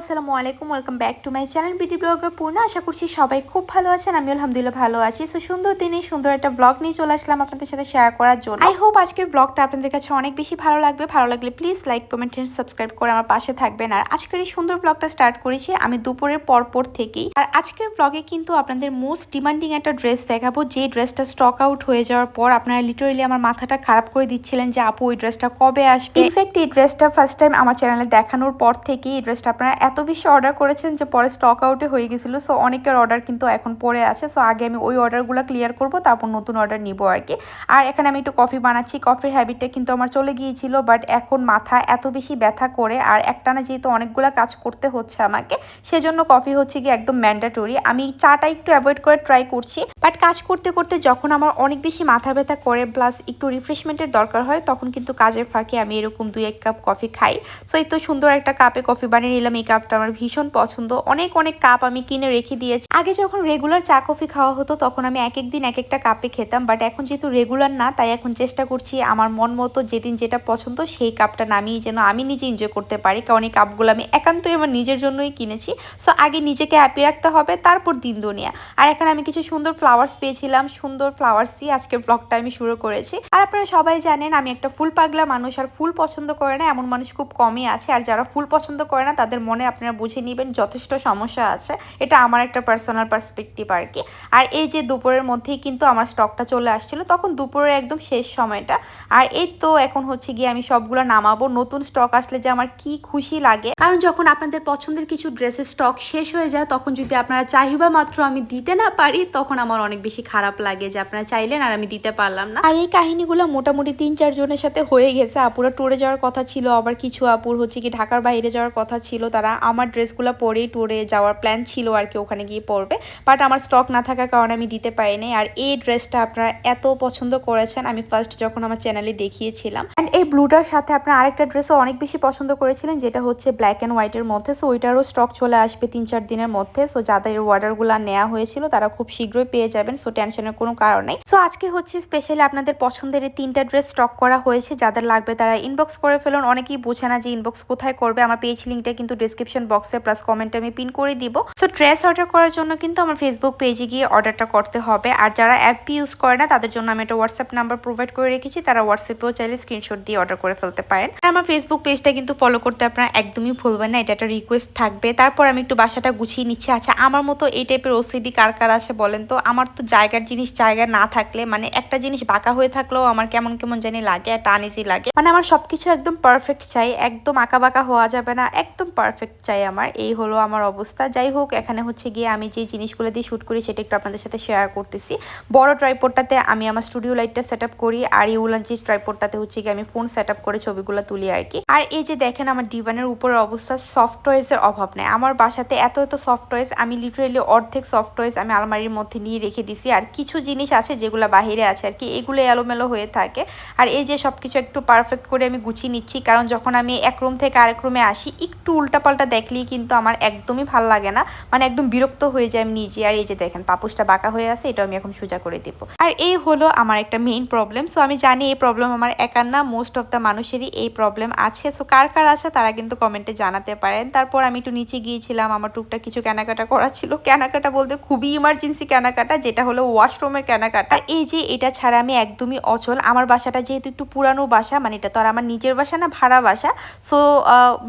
আসসালামু আলাইকুম welcome back to my channel BD blogger পূর্ণ আশা করছি সবাই খুব ভালো আছেন আমি আলহামদুলিল্লাহ ভালো আছি। সো সুন্দর দিনে সুন্দর একটা ব্লগ নিয়ে চলে আসলাম আপনাদের সাথে শেয়ার করার জন্য। আই হোপ আজকের ব্লগটা আপনাদের কাছে অনেক বেশি ভালো লাগবে। ভালো লাগলে প্লিজ লাইক কমেন্ট সাবস্ক্রাইব করে আমার পাশে থাকবেন। আর আজকের এই সুন্দর ব্লগটা স্টার্ট করেছি আমি দুপুরের পরপর থেকেই। আজকের ব্লগে কিন্তু আপনাদের মোস্ট ডিমান্ডিং একটা ড্রেস দেখাবো। যে ড্রেসটা স্টক আউট হয়ে যাওয়ার পর আপনারা লিটারেলি আমার মাথাটা খারাপ করে দিচ্ছিলেন যে, আপু ওই ড্রেসটা কবে আসবে? ইনফ্যাক্ট এই ড্রেসটা ফার্স্ট টাইম আমার চ্যানেলে দেখানোর পর থেকেই এই ড্রেসটা আপনারা এত বেশি অর্ডার করেছেন যে, পরে স্টক আউটে হয়ে গেছিল। সো অনেকের অর্ডার কিন্তু এখন পরে আছে। সো আগে আমি ওই অর্ডারগুলো ক্লিয়ার করব, তারপর নতুন অর্ডার নিব আর কি। আর এখানে আমি একটু কফি বানাচ্ছি। কফির হ্যাবিটটা কিন্তু আমার চলে গিয়েছিল বাট এখন মাথা এত বেশি ব্যথা করে। আর একটানা যেহেতু অনেকগুলো কাজ করতে হচ্ছে আমাকে, সেজন্য কফি হচ্ছে কি একদম ম্যান্ডাটরি আমি চাটা একটু অ্যাভয়েড করে ট্রাই করছি। বাট কাজ করতে করতে যখন আমার অনেক বেশি মাথা ব্যথা করে প্লাস একটু রিফ্রেশমেন্টের দরকার হয়, তখন কিন্তু কাজের ফাঁকে আমি এরকম দুই এক কাপ কফি খাই। সো এই তো সুন্দর একটা কাপে কফি বানিয়ে নিলাম। এই কাপটা আমার ভীষণ পছন্দ। অনেক অনেক কাপ আমি কিনে রেখে দিয়েছি। আগে যখন রেগুলার চা কফি খাওয়া হতো, তখন আমি এক এক দিন এক একটা কাপে খেতাম। বাট এখন যেহেতু রেগুলার না, তাই এখন চেষ্টা করছি আমার মন মতো যেদিন যেটা পছন্দ, সেই কাপটা নামিয়ে যেন আমি নিজে এনজয় করতে পারি। কারণ এই কাপগুলো আমি একান্তই আমার নিজের জন্যই কিনেছি। সো আগে নিজেকে হ্যাপি হবে, তারপর দিন দুনিয়া। আর এখানে আমি কিছু সুন্দর ফ্লাওয়ার্স পেয়েছিলাম, সুন্দর ফ্লাওয়ার্স দিয়ে আজকের ব্লগটা আমি শুরু করেছি। আর আপনারা সবাই জানেন, আমি একটা ফুল পাগলা মানুষ, আর ফুল পছন্দ করে না এমন মানুষ খুব কমই আছে। আর যারা ফুল পছন্দ করে না, তাদের মনে আপনারা বুঝে নেবেন যথেষ্ট সমস্যা আছে। এটা আমার একটা পার্সোনাল পার্সপেক্টিভ আর কি। আর এই যে দুপুরের মধ্যেই কিন্তু আমার স্টকটা চলে আসছিল, তখন দুপুরের একদম শেষ সময়টা। আর এই তো এখন হচ্ছে গিয়ে আমি সবগুলো নামাবো, নতুন স্টক আসলে যে আমার কি খুশি লাগে। কারণ যখন আপনাদের পছন্দের কিছু ড্রেসের স্টক শেষ হয়ে যায়, তখন যদি আপনারা চাহিবা মাত্র আমি দিতে না পারি, তখন আমার অনেক বেশি খারাপ লাগে যে আপনারা চাইলেন আর আমি দিতে পারলাম না। আর এই কাহিনীগুলো মোটামুটি তিন চারজনের সাথে হয়ে গেছে। আপুরা ট্যুরে যাওয়ার কথা ছিল, আবার কিছু আপুর হচ্ছে কি ঢাকার বাইরে যাওয়ার কথা ছিল, তারা আমার ড্রেসগুলো পরেই ট্যুরে যাওয়ার প্ল্যান ছিল আর কি, ওখানে গিয়ে পরবে। বাট আমার স্টক না থাকার কারণে আমি দিতে পারিনি আর এই ড্রেসটা আপনারা এত পছন্দ করেছেন, আমি ফার্স্ট যখন আমার চ্যানেলে দেখিয়েছিলাম। অ্যান্ড এই ব্লুটার সাথে আপনারা আরেকটা ড্রেসও অনেক বেশি পছন্দ করেছিলেন, যেটা হচ্ছে ব্ল্যাক অ্যান্ড হোয়াইটের মধ্যে। সো ওইটারও স্টক চলে আসবে তিন চার দিনের মধ্যে। সো যাদের অর্ডারগুলো নেওয়া হয়েছিল, তারা খুব শীঘ্রই পেয়ে যাবেন সো টেনশনের কোনো কারণ নেই। সো আজকে হচ্ছে স্পেশালি আপনাদের পছন্দের এই তিনটা ড্রেস স্টক করা হয়েছে, যাদের লাগবে তারা ইনবক্স করে ফেলুন। অনেকেই বোঝে না যে ইনবক্স কোথায় করবে, আমার পেজ লিঙ্কটা কিন্তু ডিসক্রিপশন বক্সে প্লাস কমেন্টে আমি পিন করে দিব। সো ড্রেস অর্ডার করার জন্য কিন্তু আমার ফেসবুক পেজে গিয়ে অর্ডারটা করতে হবে। আর যারা অ্যাপ ইউজ করে না, তাদের জন্য আমি একটা হোয়াটসঅ্যাপ নাম্বার প্রোভাইড করে রেখেছি, তারা হোয়াটসঅ্যাপেও চাইলে স্ক্রিনশট দিয়ে অর্ডার করে ফেলতে পারেন। আর আমার ফেসবুক পেজটা কিন্তু ফলো করতে আপনারা একদমই ভুলবেন না, এটা একটা রিকোয়েস্ট থাকবে। তারপর আমি একটু বাসাটা গুছিয়ে নিচ্ছি আচ্ছা আমার মতো এই টাইপের ওসিডি কার কার আছে বলেন তো? আমার তো জায়গার জিনিস জায়গা না থাকলে মানে একটা জিনিস বাঁকা হয়ে থাকলেও আমার কেমন কেমন জানি লাগে একটা আনইজি লাগে। মানে আমার সবকিছু একদম পারফেক্ট চাই, একদম আঁকা বাঁকা হওয়া যাবে না, একদম পারফেক্ট চাই আমার। এই হলো আমার অবস্থা। যাই হোক, এখানে হচ্ছে গিয়ে আমি যে জিনিসগুলো দিয়ে শ্যুট করি সেটা একটু আপনাদের সাথে শেয়ার করতেছি। বড় ট্রাইপোর্টটাতে আমি আমার স্টুডিও লাইটটা সেট করি আর এই উলাঞ্চি ট্রাইপোর্টটাতে হচ্ছে গিয়ে আমি ফোন সেট করে ছবিগুলো তুলি আর কি। আর এই যে দেখেন, আমার ডিভানের উপরের অবস্থা সফট টয়েসের অভাব নেই। আমার বাসাতে এত এত সফট টয়েস আমি লিটারেলি অর্ধেক সফট টয়েস আমি আলমারির মধ্যে নিয়ে রেখে দিছি। আর কিছু জিনিস আছে যেগুলো বাহিরে আছে আর কি এগুলো এলোমেলো হয়ে থাকে। আর এই যে সব কিছু একটু পারফেক্ট করে আমি গুছিয়ে নিচ্ছি, কারণ যখন আমি এক রুম থেকে আরেক রুমে আসি, একটু উল্টাপাল্টা দেখলেই কিন্তু আমার একদমই ভালো লাগে না। মানে একদম বিরক্ত হয়ে যায় আমি নিজে। আর এই যে দেখেন পাপুসটা বাঁকা হয়ে আছে এটা আমি এখন সোজা করে দেবো। আর এই হলো আমার একটা মেইন প্রবলেম সো আমি জানি এই প্রবলেম আমার একার না মোস্ট অফ দ্য মানুষেরই এই প্রবলেম আছে। সো কার কার আছে তারা কিন্তু কমেন্টে জানাতে পারেন। তারপর আমি একটু নিচে গিয়েছিলাম, আমার টুকটাক কিছু কেনাকাটা করা ছিল কেনাকাটা বলতে খুবই ইমার্জেন্সি কেনাকাটা, যেটা হলো ওয়াশরুমের কেনাকাটা। এই যে এটা ছাড়া আমি একদমই অচল। আমার বাসাটা যেহেতু একটু পুরানো বাসা মানে এটা তো আর আমার নিজের বাসা না, ভাড়া বাসা। সো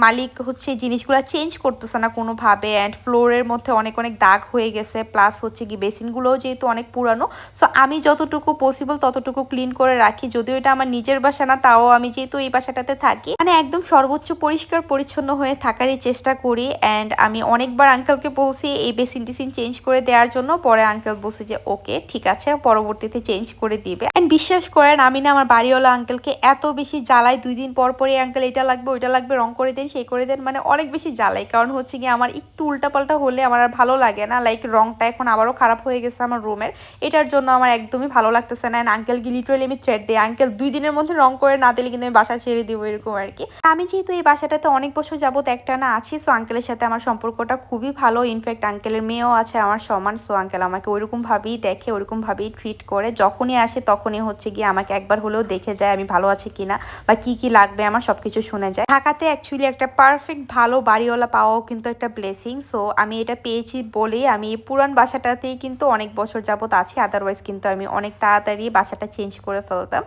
মালিক হচ্ছে জিনিসগুলো চেঞ্জ করতেছে না কোনোভাবে অ্যান্ড ফ্লোরের মধ্যে অনেক অনেক দাগ হয়ে গেছে। প্লাস হচ্ছে কি বেসিনগুলোও যেহেতু অনেক পুরানো। সো আমি যতটুকু পসিবল ততটুকু ক্লিন করে রাখি। যদিও এটা আমার নিজের বাসা না, তাও আমি যেহেতু এই বাসাটাতে থাকি। মানে একদম সর্বোচ্চ পরিষ্কার পরিচ্ছন্ন হয়ে থাকারই চেষ্টা করি। অ্যান্ড আমি অনেকবার আঙ্কেলকে বলছি এই বেসিন টিসিন চেঞ্জ করে দেওয়ার জন্য পরে আঙ্কেল বলছে যে, ওকে, ঠিক আছে, পরবর্তীতে চেঞ্জ করে দিবে। অ্যান্ড বিশ্বাস করেন, আমি না আমার বাড়িওয়ালা আঙ্কেলকে এত বেশি জ্বালাই, দুই দিন পর পরে আঙ্কেল এটা লাগবে, ওইটা লাগবে রং করে দেন, সেই করে দেন মানে অনেক বেশি জ্বালাই। কারণ হচ্ছে গিয়ে আমার একটু উল্টাপাল্টা হলে আমার আর ভালো লাগে না লাইক রংটা এখন আবারও খারাপ হয়ে গেছে আমার রুমের এটার জন্য আমার একদমই ভালো লাগতেছে না। অ্যান্ড আঙ্কেলকে লিটারেলি আমি থ্রেড দিই। আঙ্কেল দুই দিনের মধ্যে রং করে না দিলে কিন্তু আমি বাসা ছেড়ে দিব এরকম আর কি। আমি যেহেতু এই বাসাটাতে অনেক বছর যাবত একটা না আছি সো আঙ্কেলের সাথে আমার সম্পর্কটা খুবই ভালো। ইনফ্যাক্ট আঙ্কেলের মেয়েও আছে, আমার সমান সো আঙ্কেল আমাকে ওইরকম ভাবেই দেখে, ওইরকম ভাবেই ট্রিট করে। যখনই আসে তখনই হচ্ছে গিয়ে আমাকে একবার হলেও দেখে যায় আমি ভালো আছি কিনা বা কি কি লাগবে আমার সবকিছু শুনে যায়। ঢাকাতে অ্যাকচুয়ালি একটা পারফেক্ট ভালো বাড়িওয়ালা পাওয়াও কিন্তু একটা ব্লেসিং সো আমি এটা পেয়েছি বলেই আমি এই পুরান বাসাটাতেই কিন্তু অনেক বছর যাবত আছি আদারওয়াইজ কিন্তু আমি অনেক তাড়াতাড়ি বাসাটা চেঞ্জ করে ফেলতাম।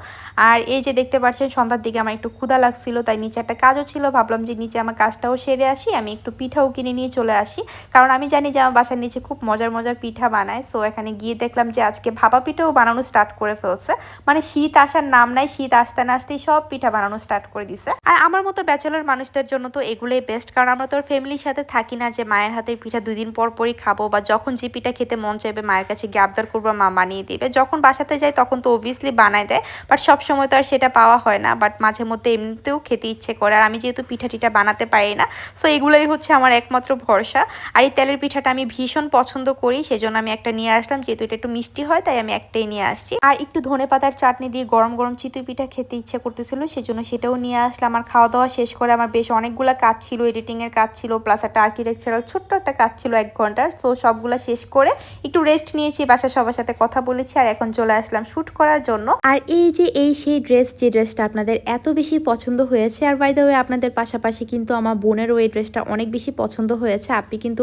আর এই যে দেখতে পাচ্ছেন সন্ধ্যার দিকে আমার একটু ক্ষুদা লাগছিল, তাই নিচে একটা কাজও ছিল, ভাবলাম যে নিচে আমার কাজটাও সেরে আসি, আমি একটু পিঠাও কিনে নিয়ে চলে আসি। কারণ আমি জানি যে আমার বাসার নিচে খুব মজার মজার পিঠা বানায় সো এখানে গিয়ে দেখলাম যে আজকে ভাপা পিঠাও বানানো স্টার্ট করে ফেলছে। মানে শীত আসার নাম নাই, শীত আসতে না আসতেই সব পিঠা বানানো স্টার্ট করে দিছে। আর আমার মতো ব্যাচেলর মানুষদের জন্য তো এগুলোই বেস্ট কারণ আমরা তো ফ্যামিলির সাথে থাকি না যে মায়ের হাতের পিঠা দুই দিন পর পরই খাব, বা যখন যে পিঠা খেতে মন চাইবে মায়ের কাছে গিয়ে আবদার করব, মা বানিয়ে দিবে। যখন বাসাতে যাই তখন তো অবভিয়াসলি বানায় দেয় বাট সব সময় তো আর সেটা পাওয়া হয় না বাট মাঝে মধ্যে এমনিতেও খেতে ইচ্ছে করে। আর আমি যেহেতু পিঠা টিঠা বানাতে পারি না সো এগুলোই হচ্ছে আমার একমাত্র ভরসা। আর এই তেলের পিঠাটা আমি ভীষণ পছন্দ করি, সেজন্য আমি একটা নিয়ে আসলাম। যেহেতু এটা একটু মিষ্টি হয়, তাই আমি একটাই নিয়ে আসছি। আর একটু ধনে পাতার চাটনি দিয়ে গরম গরম চিতই পিঠা খেতে ইচ্ছে করতেছিল, সেজন্য সেটাও নিয়ে আসলাম। আর খাওয়া দাওয়া শেষ করে আমার বেশ অনেকগুলো কাজ ছিল এডিটিংয়ের কাজ ছিল প্লাস একটা আর্কিটেকচারাল ছোট্ট একটা কাজ ছিল এক ঘণ্টার। সো সবগুলো শেষ করে একটু রেস্ট নিয়েছি বাসা সবার সাথে কথা বলেছি আর এখন চলে আসলাম শ্যুট করার জন্য। আর এই যে, এই সেই ড্রেস যে ড্রেসটা আপনাদের এত বেশি পছন্দ হয়েছে, আর বাই দ্য ওয়ে আপনাদের পাশাপাশি কিন্তু আমার বোনেরও এই ড্রেসটা অনেক বেশি পছন্দ হয়েছে। আপনি কিন্তু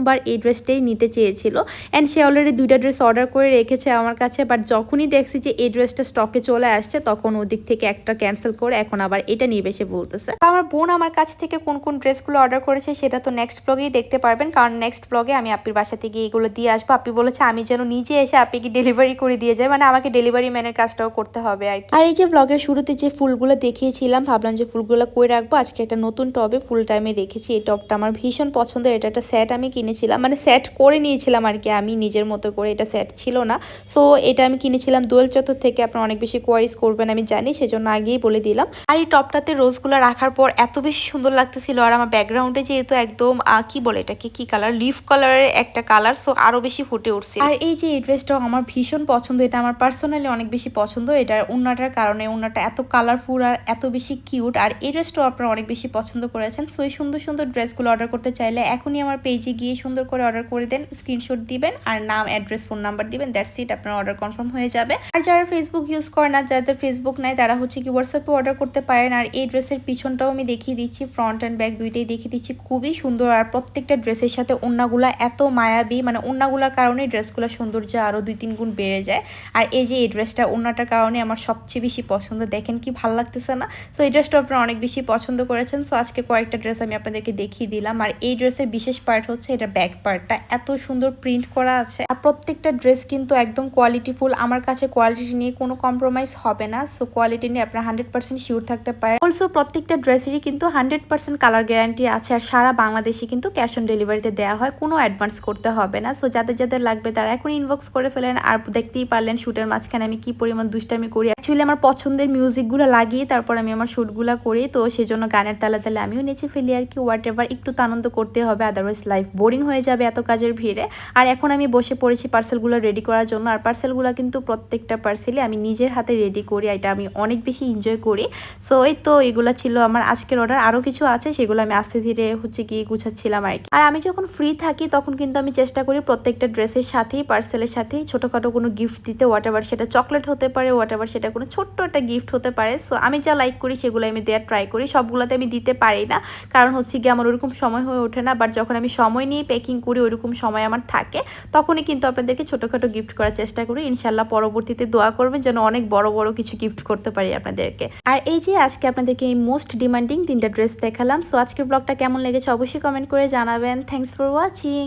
প্রথমবার এই ড্রেসটাই নিতে চেয়েছিল। অ্যান্ড সে অলরেডি দুইটা ড্রেস অর্ডার করে রেখেছে আমার কাছে বাট যখনই দেখছি যে এই ড্রেসটা স্টকে চলে আসছে, তখন ওদিক থেকে একটা ক্যান্সেল করে এখন আবার এটা নিয়ে বেশি বলতেছে। আমার বোন আমার কাছ থেকে কোন কোন ড্রেসগুলো অর্ডার করেছে সেটা তো নেক্সট ব্লগেই দেখতে পারবেন। কারণ নেক্সট ব্লগে আমি আপির বাসা থেকে এগুলো দিয়ে আসব। আপনি বলেছে, আমি যেন নিজে এসে আপিকে ডেলিভারি করে দিয়ে যায় মানে আমাকে ডেলিভারি ম্যানের কাজটাও করতে হবে আর আর এই যে ব্লগের শুরুতে যে ফুলগুলো দেখিয়েছিলাম, ভাবলাম যে ফুলগুলো কই রাখব? আজকে একটা নতুন টবে ফুল টাইমে রেখেছি এই টবটা আমার ভীষণ পছন্দ এটা একটা সেট আমি কিনেছিলাম মানে সেট করে নিয়েছিলাম আর কি, আমি নিজের মতো করে এটা সেট ছিল না। সো এটা আমি কিনেছিলাম দোয়েল চতুর থেকে, আপনার অনেক বেশি কোয়ারিজ করবেন আমি জানি, সেজন্য আগেই বলে দিলাম। আর এই টপটাতে রোজগুলো রাখার পর এত বেশি সুন্দর লাগতেছিল, আর আমার ব্যাকগ্রাউন্ডে যেহেতু একদম কি বলে এটাকে, কি কালার লিফ কালারের একটা কালার সো আরও বেশি ফুটে উঠছে। আর এই যে এই ড্রেসটাও আমার ভীষণ পছন্দ, এটা আমার পার্সোনালি অনেক বেশি পছন্দ, এটার উন্নাটার কারণে, উন্নাটা এত কালারফুল আর এত বেশি কিউট আর এই ড্রেসটাও আপনারা অনেক বেশি পছন্দ করেছেন। সো এই সুন্দর সুন্দর ড্রেসগুলো অর্ডার করতে চাইলে এখনই আমার পেজে গিয়ে সুন্দর করে অর্ডার করে দেন স্ক্রিনশট দিবেন আর নাম অ্যাড্রেস ফোন নাম্বার দিবেন দ্যাটস ইট আপনার অর্ডার কনফার্ম হয়ে যাবে। আর যারা ফেসবুক ইউজ করে না, যাদের ফেসবুক নাই, তারা হচ্ছে কি হোয়াটসঅ্যাপে অর্ডার করতে পারেন। আর এই ড্রেসের পিছনটাও আমি দেখিয়ে দিচ্ছি ফ্রন্ট অ্যান্ড ব্যাক দুইটাই দেখিয়ে দিচ্ছি, খুবই সুন্দর। আর প্রত্যেকটা ড্রেসের সাথে ওন্নাগুলা এত মায়াবী মানে ওন্নাগুলার কারণে ড্রেসগুলো সৌন্দর্য আরও দুই তিন গুণ বেড়ে যায়। আর এই যে এই ড্রেসটা ওন্নাটার কারণে আমার সবচেয়ে বেশি পছন্দ, দেখেন কি ভালো লাগতেছে না? সো এই ড্রেসটা আপনারা অনেক বেশি পছন্দ করেছেন। সো আজকে কয়েকটা ড্রেস আমি আপনাদেরকে দেখিয়ে দিলাম। আর এই ড্রেসের বিশেষ পার্ট হচ্ছে, এটা ব্যাক পার্টটা এত সুন্দর প্রিন্ট করা আছে। আর প্রত্যেকটা ড্রেস কিন্তু একদম কোয়ালিটিফুল আমার কাছে কোয়ালিটি নিয়ে কোনো কম্প্রোমাইজ হবে না। সো কোয়ালিটি নিয়ে আপনার হান্ড্রেড পার্সেন্ট শিওর থাকতে পারে অলসো প্রত্যেকটা ড্রেসেরই কিন্তু হান্ড্রেড পার্সেন্ট কালার গ্যারান্টি আছে। আর সারা বাংলাদেশে কিন্তু ক্যাশ অন ডেলিভারিতে দেওয়া হয়। কোনো অ্যাডভান্স করতে হবে না। সো যাদের যাদের লাগবে তারা এখন ইনবক্স করে ফেলেন। আর দেখতেই পারলেন শুটের মাঝখানে আমি কি পরিমাণ দুষ্টামি করি। অ্যাকচুয়ালি আমার পছন্দের মিউজিকগুলো লাগিয়ে তারপর আমি আমার শ্যুটগুলো করি। তো, সেজন্য গানের তালা তালে আমিও নেচে ফেলি আর কি। হোয়াট একটু তো আনন্দ করতে হবে। আদারওয়াইজ লাইফ বোরিং হয়ে যাবে এত কাজের ভিড়ে। আর এখন আমি বসে পড়েছি পার্সেলগুলো রেডি করার জন্য। আর পার্সেলগুলো কিন্তু প্রত্যেকটা পার্সেলই আমি নিজের হাতে রেডি করি এটা আমি অনেক বেশি এনজয় করি। সো এই তো এগুলো ছিল আমার আজকের অর্ডার আরও কিছু আছে সেগুলো আমি আস্তে ধীরে হচ্ছে গিয়ে গুছাচ্ছিলাম আর কি। আর আমি যখন ফ্রি থাকি তখন কিন্তু আমি চেষ্টা করি প্রত্যেকটা ড্রেসের সাথেই পার্সেলের সাথেই ছোটোখাটো কোনো গিফট দিতে। হোয়াট সেটা চকলেট হতে পারে হোয়াট সেটা কোনো ছোট্ট একটা গিফট হতে পারে। সো আমি যা লাইক করি সেগুলো আমি দেওয়ার ট্রাই করি। সবগুলোতে আমি দিতে পারি না। কারণ হচ্ছে গিয়ে আমার ওরকম সময় হয়ে ওঠে না। বাট যখন আমি সময় নিয়ে প্যাকিং করি ওইরকম সময় আমার থাকে, তখনই কিন্তু আপনাদেরকে ছোটোখাটো গিফট করার চেষ্টা করি। ইনশাল্লাহ পরবর্তীতে দোয়া করবেন যেন অনেক বড় বড় কিছু গিফট করতে পারি আপনাদেরকে। আর এই যে আজকে আপনাদেরকে এই মোস্ট ডিমান্ডিং তিনটা ড্রেস দেখালাম সো আজকের ব্লগটা কেমন লেগেছে অবশ্যই কমেন্ট করে জানাবেন। Thanks for watching